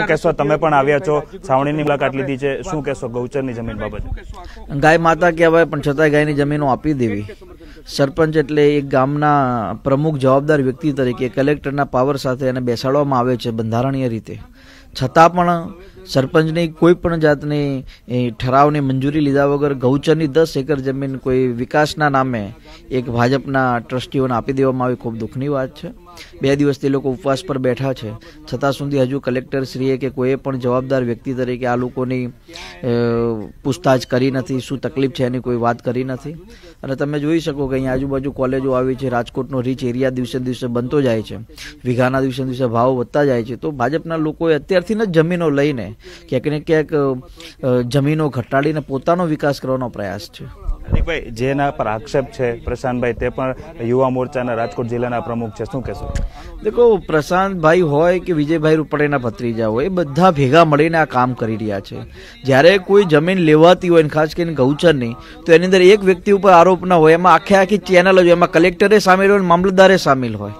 શું કહેશો? તમે પણ આવ્યા છો. છાવણીની મુલાકાત લીધી છે. શું કહેશો? ગૌચરની જમીન બાબતે? ગાય માતા કહેવાય પણ છતાંય ગાયની જમીનો આપી દેવી. સરપંચ એટલે એક ગામના પ્રમુખ જવાબદાર વ્યક્તિ તરીકે કલેક્ટરના પાવર સાથે એને બેસાડવામાં આવે છે બંધારણીય રીતે. છતાં પણ સરપંચની કોઈ પણ જાતની ઠરાવની મંજૂરી લીધા વગર ગૌચરની દસ એકર જમીન કોઈ વિકાસના નામે એક ભાજપના ટ્રસ્ટીઓને આપી દેવામાં આવી, ખૂબ દુઃખની વાત છે. બે દિવસથી લોકો ઉપવાસ પર બેઠા છે. છતાં સુધી હજુ કલેક્ટરશ્રીએ કે કોઈએ પણ જવાબદાર વ્યક્તિ તરીકે આ લોકોની પૂછતાછ કરી નથી, શું તકલીફ છે એની કોઈ વાત કરી નથી. અને તમે જોઈ શકો કે અહીં આજુબાજુ કોલેજો આવી છે, રાજકોટનો રીચ એરિયા દિવસે દિવસે બનતો જાય છે. વિઘાના દિવસે દિવસે ભાવ વધતા જાય છે. તો ભાજપના લોકોએ અત્યારથી જ જમીનો લઈને ક્યાંક ને ક્યાંક જમીનો ઘટાડીને પોતાનો વિકાસ કરવાનો પ્રયાસ છે. હાર્દિકભાઈ જેના પર આક્ષેપ છે પ્રશાંતભાઈ તે પણ યુવા મોરચાના રાજકોટ જિલ્લાના પ્રમુખ છે. શું કહેશો? દેખો પ્રશાંતભાઈ હોય કે વિજયભાઈ રૂપાણીના ભત્રીજા હોય એ બધા ભેગા મળીને આ કામ કરી રહ્યા છે. જ્યારે કોઈ જમીન લેવાતી હોય ખાસ કરીને ગૌચરની તો એની અંદર એક વ્યક્તિ ઉપર આરોપ ના હોય. એમાં આખે આખી ચેનલ હોય. એમાં કલેક્ટરે સામેલ હોય મામલતદારે સામેલ હોય.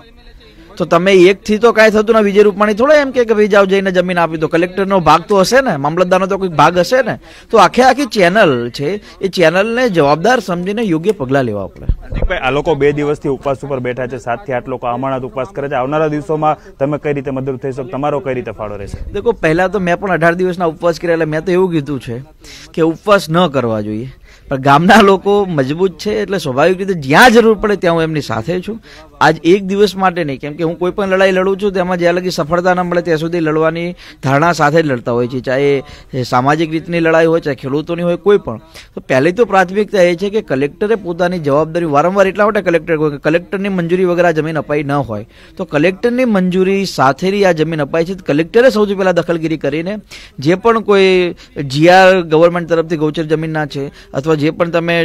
તો તમે એકથી તો કાંઈ થતું ના વિજય રૂપાણી થોડા એમ કે ભાઈ જાઓ જઈને જમીન આપી દો. કલેક્ટરનો ભાગ તો હશે ને. મામલતદારનો તો કોઈ ભાગ હશે ને. તો આખે આખી ચેનલ છે એ ચેનલને જવાબદાર સમજીને યોગ્ય પગલાં લેવા પડે. ભાઈ આ લોકો બે દિવસથી ઉપવાસ ઉપર બેઠા છે. સાતથી આઠ લોકો અમાણાત ઉપવાસ કરે છે. આવનારા દિવસોમાં તમે કઈ રીતે મદદ થઈ શકો? તમારો કઈ રીતે ફાળો રહેશે? દેખો પહેલા તો મેં પણ અઢાર દિવસના ઉપવાસ કર્યા એટલે મેં તો એવું કીધું છે કે ઉપવાસ ન કરવા જોઈએ. પણ ગામના લોકો મજબૂત છે એટલે સ્વાભાવિક રીતે જ્યાં જરૂર પડે ત્યાં હું એમની સાથે છું. આજ એક દિવસ માટે નહીં. કેમ કે હું કોઈ પણ લડાઈ લડું છું તેમાં જ્યાં લગી સફળતા ન મળે ત્યાં સુધી લડવાની ધારણા સાથે જ લડતા હોય છે. ચાહે સામાજિક રીતની લડાઈ હોય, ચાહે ખેડૂતોની હોય, કોઈ પણ. તો પહેલી તો પ્રાથમિકતા એ છે કે કલેક્ટરે પોતાની જવાબદારી વારંવાર એટલા માટે કલેક્ટર કલેક્ટરની મંજૂરી વગર આ જમીન અપાઈ ન હોય. તો કલેક્ટરની મંજૂરી સાથેની આ જમીન અપાઈ છે કલેક્ટરે સૌથી પહેલાં દખલગીરી કરીને જે પણ કોઈ જીઆર ગવર્મેન્ટ તરફથી ગૌચર જમીનના છે, અથવા જે પણ તમે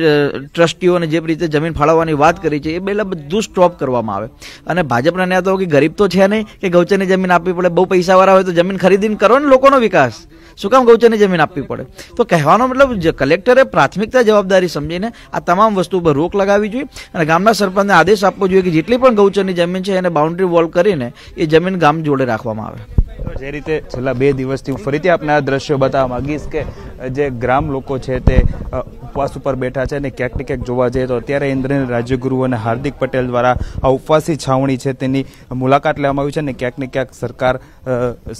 ટ્રસ્ટીઓને જે રીતે જમીન ફાળવવાની વાત કરી છે, એ પહેલાં બધું સ્ટોપ કરવામાં આવે. અને ભાજપના નેતાઓ કે ગરીબ તો છે નહીં, કે ગૌચરની જમીન આપવી પડે, બહુ પૈસાવાળા હોય તો જમીન ખરીદીને કરો ને લોકોનો વિકાસ. શું કામ ગૌચરની જમીન આપવી પડે? તો કહેવાનો મતલબ કલેક્ટરે પ્રાથમિકતા જવાબદારી સમજીને આ તમામ વસ્તુ પર રોક લગાવવી જોઈએ અને ગામના સરપંચને આદેશ આપવો જોઈએ કે જેટલી પણ ગૌચરની જમીન છે એને બાઉન્ડ્રી વોલ કરીને એ જમીન ગામ જોડે રાખવામાં આવે. જે રીતે છેલ્લા બે દિવસથી હું ફરીથી આપને આ દ્રશ્યો બતાવવા માંગીશ કે જે ગ્રામ લોકો છે તે ઉપવાસ ઉપર બેઠા છે અને ક્યાંક ને ક્યાંક જોવા જઈએ તો અત્યારે ઇન્દ્રનીલ રાજ્યગુરુ અને હાર્દિક પટેલ દ્વારા આ ઉપવાસી છાવણી છે તેની મુલાકાત લેવામાં આવી છે અને ક્યાંક ને ક્યાંક સરકાર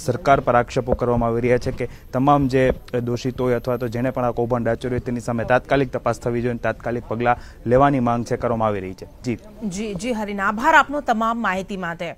સરકાર પર આક્ષેપો કરવામાં આવી રહ્યા છે કે તમામ જે દોષિતો હોય અથવા તો જેને પણ આ કૌભાંડ આચર્યું હોય તેની સામે તાત્કાલિક તપાસ થવી જોઈએ અને તાત્કાલિક પગલાં લેવાની માંગ છે, કરવામાં આવી રહી છે. જી. જી જી, હરીન, આભાર આપનો તમામ માહિતી માટે.